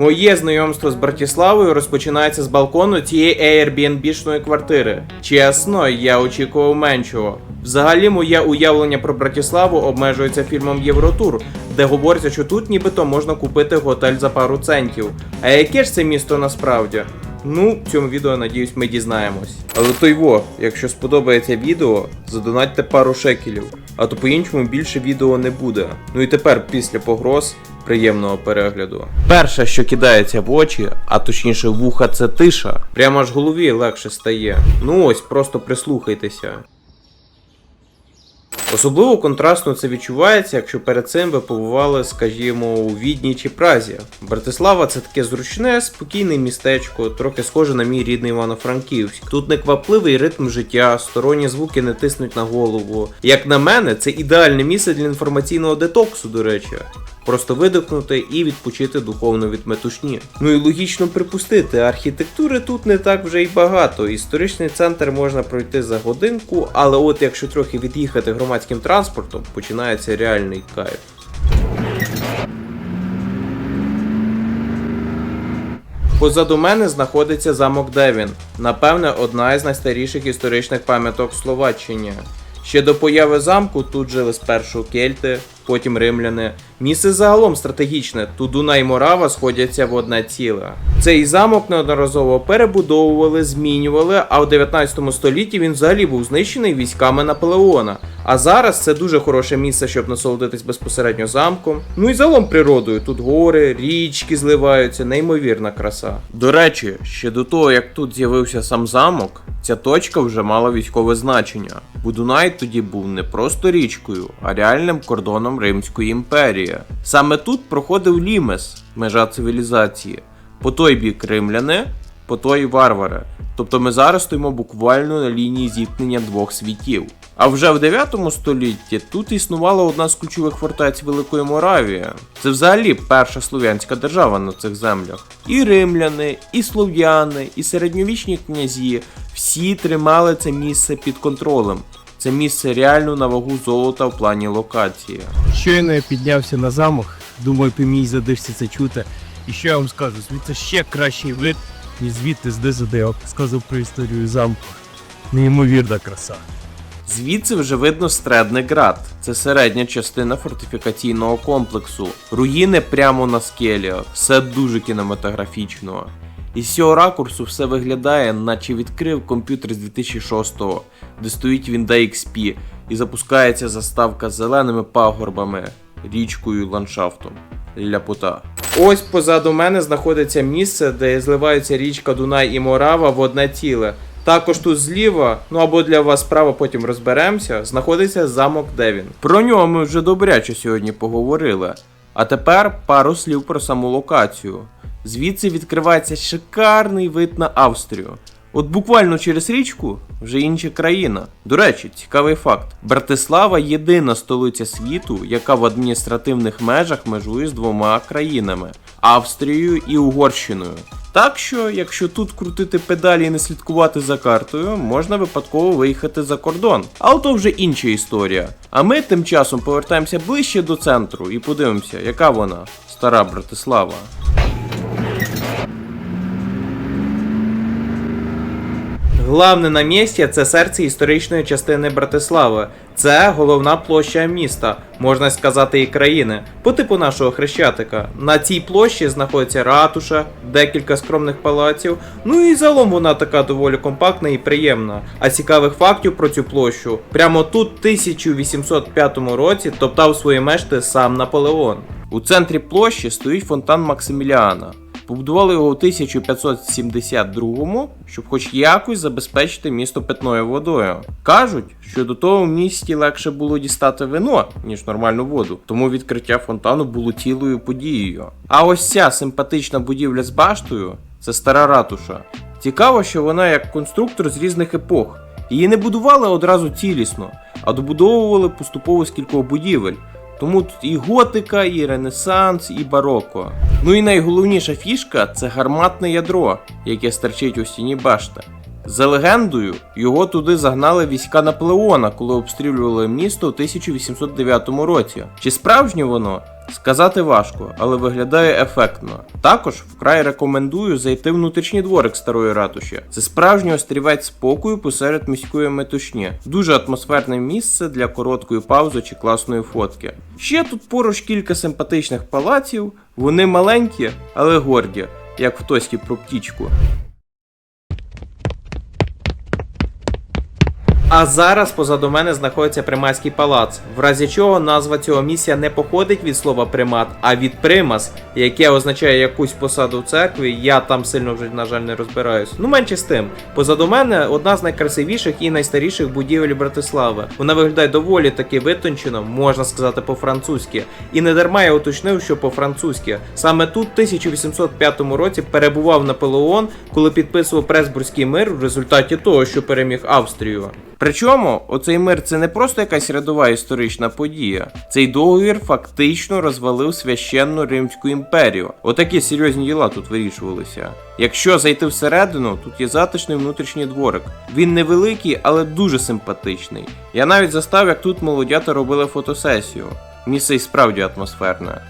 Моє знайомство з Братіславою розпочинається з балкону цієї Airbnb-шної квартири. Чесно, я очікував меншого. Взагалі, моє уявлення про Братіславу обмежується фільмом Євротур, де говориться, що тут нібито можна купити готель за пару центів. А яке ж це місто насправді? Ну, в цьому відео, надіюсь, ми дізнаємось. Але той во, якщо сподобається відео, задонатьте пару шекелів, а то по-іншому більше відео не буде. Ну і тепер, після погроз, приємного перегляду. Перше, що кидається в очі, а точніше вуха, це тиша. Прямо аж голові легше стає. Ну ось, просто прислухайтеся. Особливо контрастно це відчувається, якщо перед цим ви побували, скажімо, у Відні чи Празі. Братислава це таке зручне, спокійне містечко, трохи схоже на мій рідний Івано-Франківськ. Тут неквапливий ритм життя, сторонні звуки не тиснуть на голову. Як на мене, це ідеальне місце для інформаційного детоксу, до речі. Просто видихнути і відпочити духовно від метушні. Ну і логічно припустити, архітектури тут не так вже й багато. Історичний центр можна пройти за годинку, але от якщо трохи від'їхати громадським транспортом, починається реальний кайф. Позаду мене знаходиться замок Девін, напевне, одна із найстаріших історичних пам'яток в Словаччині. Ще до появи замку тут жили спершу кельти, потім римляни. Місце загалом стратегічне, тут Дуна і Морава сходяться в одне ціле. Цей замок неодноразово перебудовували, змінювали, а у 19 столітті він взагалі був знищений військами Наполеона. А зараз це дуже хороше місце, щоб насолодитись безпосередньо замком. Ну і загалом природою. Тут гори, річки зливаються, неймовірна краса. До речі, ще до того, як тут з'явився сам замок, ця точка вже мала військове значення. Бо Дунай тоді був не просто річкою, а реальним кордоном Римської імперії. Саме тут проходив Лімес, межа цивілізації. По той бік римляни, по той варвари. Тобто ми зараз стоїмо буквально на лінії зіткнення двох світів. А вже в 9 столітті тут існувала одна з ключових фортець Великої Моравії. Це взагалі перша слов'янська держава на цих землях. І римляни, і слов'яни, і середньовічні князі всі тримали це місце під контролем. Це місце реально на вагу золота в плані локації. Щойно я піднявся на замок, думаю, по мій задишці це чути. І що я вам скажу, звідси ще кращий вид, ніж звідти з де я сказав про історію замку. Неймовірна краса. Звідси вже видно Стредний град. Це середня частина фортифікаційного комплексу. Руїни прямо на скелі, все дуже кінематографічно. Із цього ракурсу все виглядає, наче відкрив комп'ютер з 2006-го, де стоїть Windows XP і запускається заставка з зеленими пагорбами, річкою і ландшафтом. Ляпота. Ось позаду мене знаходиться місце, де зливаються річка Дунай і Морава в одне ціле. Також тут зліва, ну або для вас справа потім розберемося, знаходиться замок Девін. Про нього ми вже добряче сьогодні поговорили. А тепер пару слів про саму локацію. Звідси відкривається шикарний вид на Австрію. От буквально через річку вже інша країна. До речі, цікавий факт: Братислава єдина столиця світу, яка в адміністративних межах межує з двома країнами Австрією і Угорщиною. Так що, якщо тут крутити педалі і не слідкувати за картою, можна випадково виїхати за кордон. Але то вже інша історія. А ми тим часом повертаємося ближче до центру і подивимося, яка вона, стара Братислава. Главне на місці це серце історичної частини Братислави. Це головна площа міста, можна сказати, і країни, по типу нашого хрещатика. На цій площі знаходиться ратуша, декілька скромних палаців. Ну і загалом вона така доволі компактна і приємна. А цікавих фактів про цю площу прямо тут, в 1805 році, топтав свої мешти сам Наполеон. У центрі площі стоїть фонтан Максиміліана. Побудували його у 1572-му, щоб хоч якось забезпечити місто питною водою. Кажуть, що до того в місті легше було дістати вино, ніж нормальну воду, тому відкриття фонтану було цілою подією. А ось ця симпатична будівля з баштою це стара ратуша. Цікаво, що вона як конструктор з різних епох. Її не будували одразу цілісно, а добудовували поступово з кількох будівель. Тому тут і готика, і ренесанс, і бароко. Ну і найголовніша фішка це гарматне ядро, яке стерчить у стіні башти. За легендою, його туди загнали війська Наполеона, коли обстрілювали місто у 1809 році. Чи справжнє воно? Сказати важко, але виглядає ефектно. Також вкрай рекомендую зайти в внутрішній дворик старої ратуші. Це справжній острівець спокою посеред міської метушні. Дуже атмосферне місце для короткої паузи чи класної фотки. Ще тут поруч кілька симпатичних палаців. Вони маленькі, але горді, як в тості про птічку. А зараз позаду мене знаходиться приматський палац, в разі чого назва цього місця не походить від слова примат, а від примас, яке означає якусь посаду в церкві. Я там сильно вже, на жаль, не розбираюсь. Ну менше з тим. Позаду мене одна з найкрасивіших і найстаріших будівель Братислави. Вона виглядає доволі таки витончено, можна сказати по-французьки. І не дарма я уточнив, що по-французьки. Саме тут, в 1805 році, перебував Наполеон, коли підписував Пресбурзький мир в результаті того, що переміг Австрію. Причому оцей мир це не просто якась рядова історична подія. Цей договір фактично розвалив священну Римську імперію. Отакі серйозні діла тут вирішувалися. Якщо зайти всередину, тут є затишний внутрішній дворик. Він невеликий, але дуже симпатичний. Я навіть застав, як тут молодята робили фотосесію. Місце і справді атмосферне.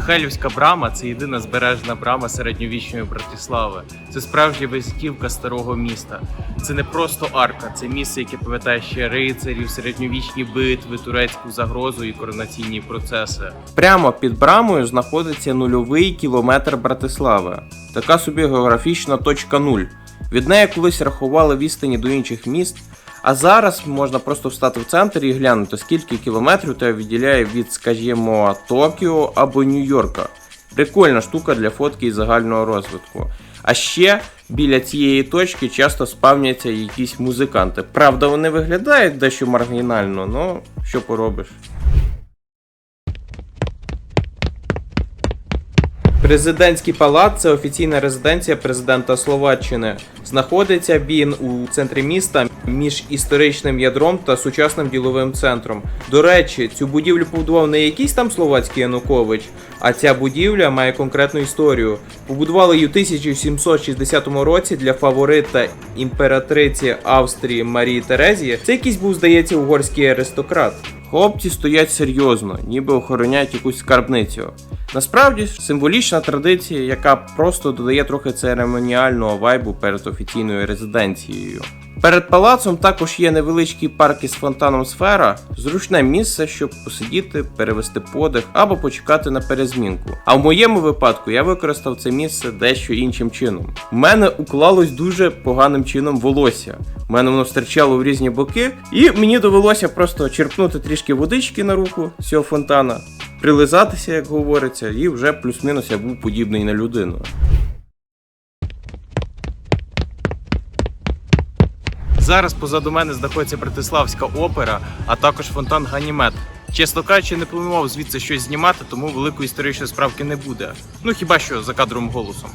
Михайлівська брама це єдина збережена брама середньовічної Братислави. Це справжня визитівка старого міста. Це не просто арка, це місце, яке пам'ятає ще рицарів, середньовічні битви, турецьку загрозу і коронаційні процеси. Прямо під брамою знаходиться нульовий кілометр Братислави. Така собі географічна точка нуль. Від неї колись рахували відстані до інших міст. А зараз можна просто встати в центр і глянути, скільки кілометрів тебе відділяє від, скажімо, Токіо або Нью-Йорка. Прикольна штука для фотки і загального розвитку. А ще біля цієї точки часто спавняться якісь музиканти. Правда, вони виглядають дещо маргінально, ну що поробиш. Президентський палац це офіційна резиденція президента Словаччини. Знаходиться він у центрі міста між історичним ядром та сучасним діловим центром. До речі, цю будівлю побудував не якийсь там словацький Янукович, а ця будівля має конкретну історію. Побудували її у 1760 році для фаворита імператриці Австрії Марії Терезії. Це якийсь був, здається, угорський аристократ. Хлопці стоять серйозно, ніби охороняють якусь скарбницю. Насправді символічна традиція, яка просто додає трохи церемоніального вайбу перед офіційною резиденцією. Перед палацом також є невеличкий парк із фонтаном сфера, зручне місце, щоб посидіти, перевести подих або почекати на перезмінку. А в моєму випадку я використав це місце дещо іншим чином. У мене уклалось дуже поганим чином волосся. У мене воно стирчало в різні боки, і мені довелося просто черпнути трішки водички на руку з цього фонтана, прилизатися, як говориться, і вже плюс-мінус я був подібний на людину. Зараз позаду мене знаходиться Братиславська опера, а також фонтан Ганімед. Чесно кажучи, не планував звідси щось знімати, тому великої історичної справки не буде. Ну хіба що за кадровим голосом.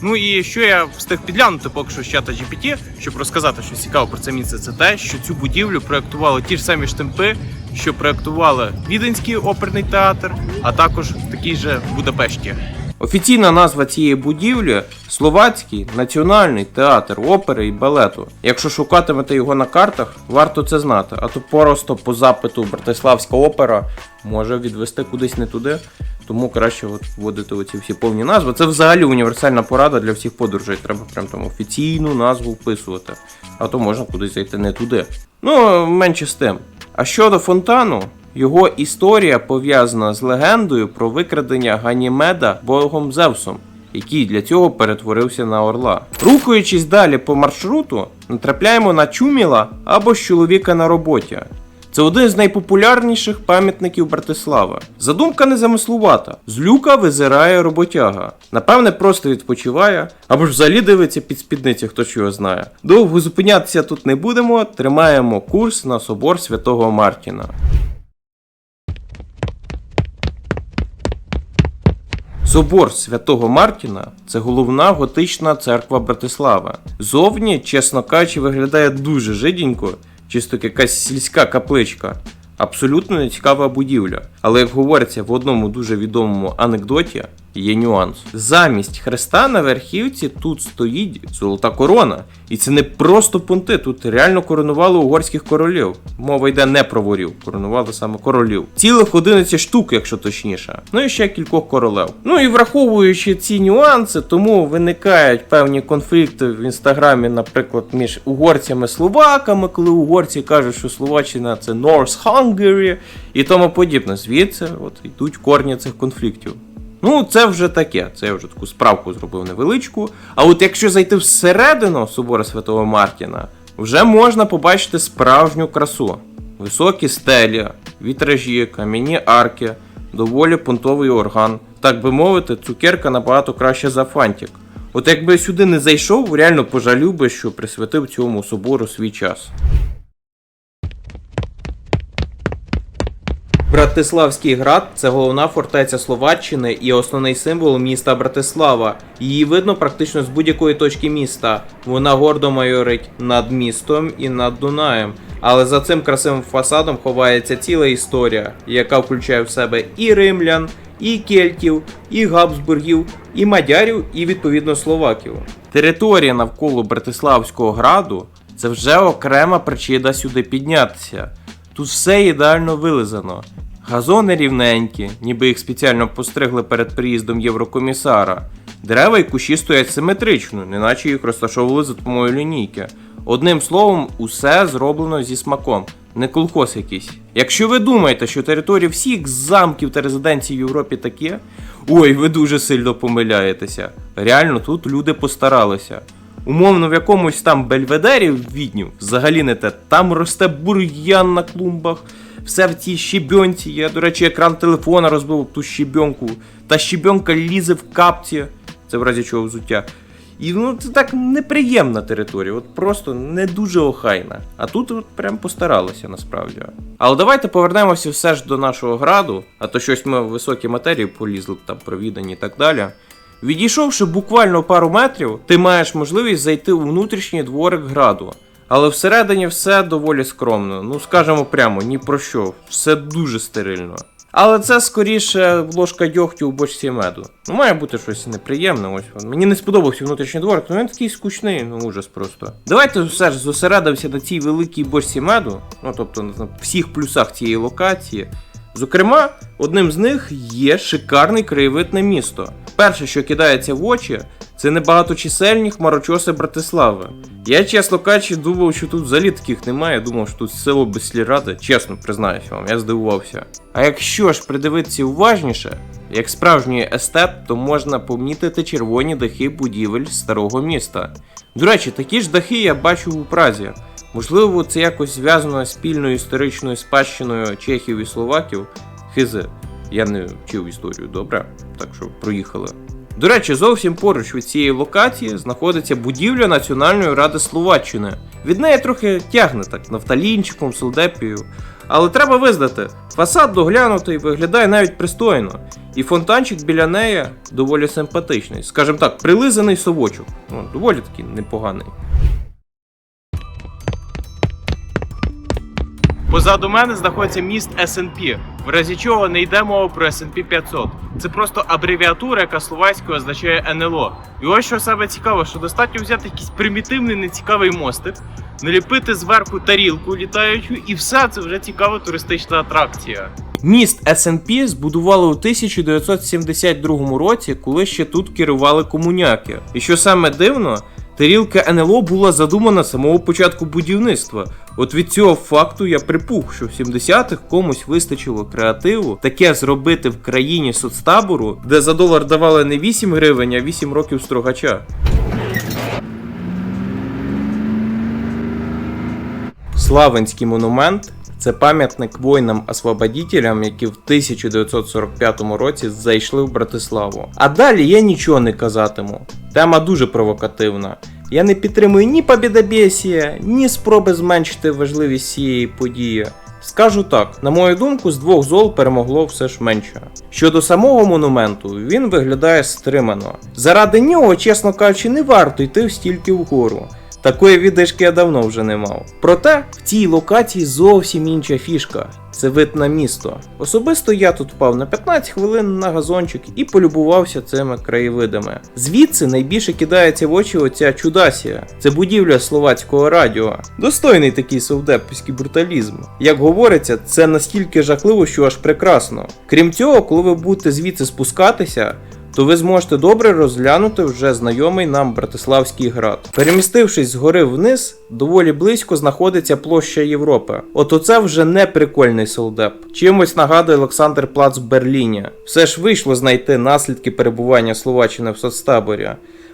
Ну і що я встиг підглянути поки що з чата GPT, щоб розказати щось цікаве про це місце, це те, що цю будівлю проектували ті ж самі штемпи, що проектували Віденський оперний театр, а також такий же Будапешті. Офіційна назва цієї будівлі Словацький національний театр опери і балету. Якщо шукатимете його на картах, варто це знати, а то просто по запиту Братиславська опера може відвести кудись не туди. Тому краще от вводити оці всі повні назви. Це взагалі універсальна порада для всіх подорожей. Треба прям там офіційну назву вписувати. А то можна кудись зайти не туди. Ну, менше з тим. А щодо фонтану, його історія пов'язана з легендою про викрадення Ганімеда богом Зевсом, який для цього перетворився на орла. Рухаючись далі по маршруту, натрапляємо на чуміла або ж чоловіка на роботі. Це один з найпопулярніших пам'ятників Братислави. Задумка незамислувата. З люка визирає роботяга. Напевне, просто відпочиває, або ж взагалі дивиться під спідниці, хто ж його знає. Довго зупинятися тут не будемо, тримаємо курс на собор святого Мартіна. Собор святого Мартіна це головна готична церква Братислави. Зовні, чесно кажучи, виглядає дуже жиденько, чисто якась сільська капличка. Абсолютно нецікава будівля. Але як говориться в одному дуже відомому анекдоті, є нюанс. Замість хреста на верхівці тут стоїть золота корона. І це не просто понти, тут реально коронували угорських королів. Мова йде не про ворів, коронували саме королів. Цілих 11 штук, якщо точніше. Ну і ще кількох королев. Ну і враховуючи ці нюанси, тому виникають певні конфлікти в інстаграмі, наприклад, між угорцями словаками, коли угорці кажуть, що Словаччина це North Hungary і тому подібне. Звідси от йдуть корні цих конфліктів. Ну, це вже таке. Це я вже таку справку зробив невеличку. А от якщо зайти всередину собора Святого Мартіна, вже можна побачити справжню красу. Високі стелі, вітражі, кам'яні арки, доволі понтовий орган. Так би мовити, цукерка набагато краще за фантик. От якби сюди не зайшов, реально пожалів би, що присвятив цьому собору свій час. Братиславський град це головна фортеця Словаччини і основний символ міста Братислава. Її видно практично з будь-якої точки міста. Вона гордо майорить над містом і над Дунаєм. Але за цим красивим фасадом ховається ціла історія, яка включає в себе і римлян, і кельтів, і габсбургів, і мадярів, і відповідно словаків. Територія навколо Братиславського граду це вже окрема причина сюди піднятися. Тут все ідеально вилизано. Газони рівненькі, ніби їх спеціально постригли перед приїздом Єврокомісара. Дерева і кущі стоять симетрично, неначе їх розташовували за допомогою лінійки. Одним словом, усе зроблено зі смаком, не колхоз якийсь. Якщо ви думаєте, що території всіх замків та резиденцій в Європі такі, ой, ви дуже сильно помиляєтеся. Реально тут люди постаралися. Умовно, в якомусь там бельведері в Відню взагалі не те. Там росте бур'ян на клумбах, все в цій щебенці. Я, до речі, екран телефона розбив ту щебенку. Та щебенка лізе в капці. Це в разі чого взуття. І ну це так неприємна територія, от просто не дуже охайна. А тут от прям постаралися насправді. Але давайте повернемося все ж до нашого граду, а то щось ми в високі матерії полізли там провідані і так далі. Відійшовши буквально пару метрів, ти маєш можливість зайти у внутрішній дворик граду. Але всередині все доволі скромно. Ну скажемо прямо, ні про що, все дуже стерильно. Але це скоріше ложка дьогтю у бочці меду. Ну, має бути щось неприємне. Ось мені не сподобався внутрішній дворик, ну він такий скучний, ну ужас просто. Давайте все ж зосередимося на цій великій бочці меду, ну тобто на всіх плюсах цієї локації. Зокрема, одним з них є шикарний краєвид на місто. Перше, що кидається в очі, це небагаточисельні хмарочоси Братислави. Я, чесно кажучи, думав, що тут взагалі таких немає, думав, що тут село без сліради, чесно признаюся вам, я здивувався. А якщо ж придивитися уважніше, як справжній естет, то можна помітити червоні дахи будівель старого міста. До речі, такі ж дахи я бачу у Празі. Можливо, це якось зв'язано з спільною історичною спадщиною чехів і словаків. Хизи, я не вчив історію, добре? Так що проїхали. До речі, зовсім поруч від цієї локації знаходиться будівля Національної ради Словаччини. Від неї трохи тягне так нафталінчиком, солдепію. Але треба визнати, фасад доглянутий виглядає навіть пристойно, і фонтанчик біля неї доволі симпатичний, скажімо так, прилизаний совочок. Ну, доволі такий непоганий. Позаду мене знаходиться міст S&P, в разі чого не йде мова про S&P 500. Це просто абревіатура, яка словацькою означає НЛО. І ось що саме цікаво, що достатньо взяти якийсь примітивний нецікавий мостик, наліпити зверху тарілку літаючу, і все це вже цікава туристична атракція. Міст S&P збудували у 1972 році, коли ще тут керували комуняки. І що саме дивно, тарілка НЛО була задумана з самого початку будівництва. От від цього факту я припух, що в 70-х комусь вистачило креативу таке зробити в країні соцтабору, де за долар давали не 8 гривень, а 8 років строгача. Славенський монумент це пам'ятник воїнам-освободітелям, які в 1945 році зайшли в Братиславу. А далі я нічого не казатиму. Тема дуже провокативна. Я не підтримую ні побідобєсія, ні спроби зменшити важливість цієї події. Скажу так, на мою думку, з двох зол перемогло все ж менше. Щодо самого монументу, він виглядає стримано. Заради нього, чесно кажучи, не варто йти стільки вгору. Такої віддишки я давно вже не мав. Проте в цій локації зовсім інша фішка. Це вид на місто. Особисто я тут впав на 15 хвилин на газончик і полюбувався цими краєвидами. Звідси найбільше кидається в очі оця чудасія. Це будівля словацького радіо. Достойний такий совдепський бруталізм. Як говориться, це настільки жахливо, що аж прекрасно. Крім цього, коли ви будете звідси спускатися, то ви зможете добре розглянути вже знайомий нам Братиславський град. Перемістившись згори вниз, доволі близько знаходиться площа Європи. От оце вже не прикольний солдеп. Чимось нагадує Олександр Плац в Берліні. Все ж вийшло знайти наслідки перебування Словаччини в соцтаборі.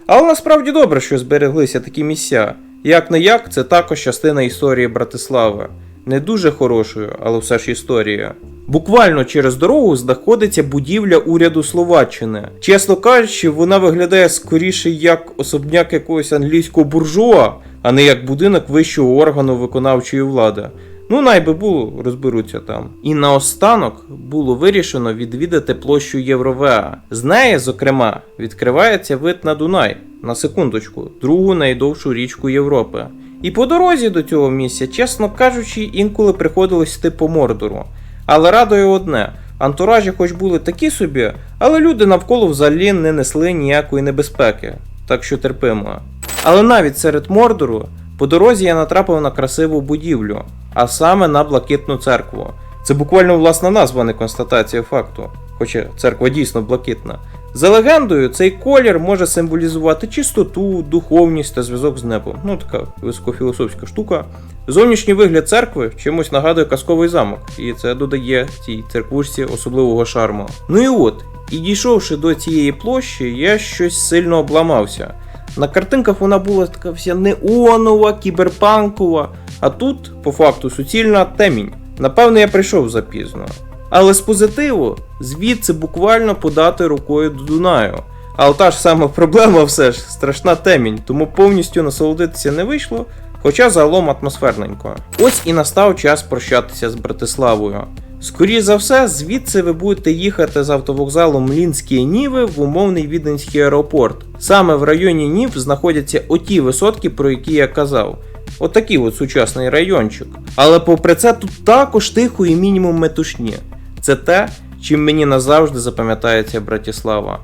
Але насправді добре, що збереглися такі місця. Як не як, це також частина історії Братислави. Не дуже хорошою, але все ж історія. Буквально через дорогу знаходиться будівля уряду Словаччини. Чесно кажучи, вона виглядає скоріше як особняк якогось англійського буржуа, а не як будинок вищого органу виконавчої влади. Ну, найби було, розберуться там. І наостанок було вирішено відвідати площу Євровеа. З неї, зокрема, відкривається вид на Дунай, на секундочку, другу найдовшу річку Європи. І по дорозі до цього місця, чесно кажучи, інколи приходилось йти по мордору. Але радує одне: антуражі хоч були такі собі, але люди навколо взагалі не несли ніякої небезпеки, так що терпимо. Але навіть серед мордору по дорозі я натрапив на красиву будівлю, а саме на блакитну церкву. Це буквально власна назва, не констатація факту, хоча церква дійсно блакитна. За легендою, цей колір може символізувати чистоту, духовність та зв'язок з небом. Ну така високофілософська штука. Зовнішній вигляд церкви чимось нагадує казковий замок, і це додає цій церквушці особливого шарму. Ну і от, і дійшовши до цієї площі, я щось сильно обламався. На картинках вона була така вся неонова, кіберпанкова, а тут, по факту, суцільна темінь. Напевно, я прийшов запізно. Але з позитиву, звідси буквально подати рукою до Дунаю. Але та ж сама проблема все ж страшна темінь, тому повністю насолодитися не вийшло, хоча загалом атмосферненько. Ось і настав час прощатися з Братиславою. Скоріше за все, звідси ви будете їхати з автовокзалу Млінські Ніви в умовний віденський аеропорт. Саме в районі Нів знаходяться оті висотки, про які я казав. Отакий от сучасний райончик. Але попри це тут також тихо і мінімум метушні. Це те, чим мені назавжди запам'ятається Братіслава.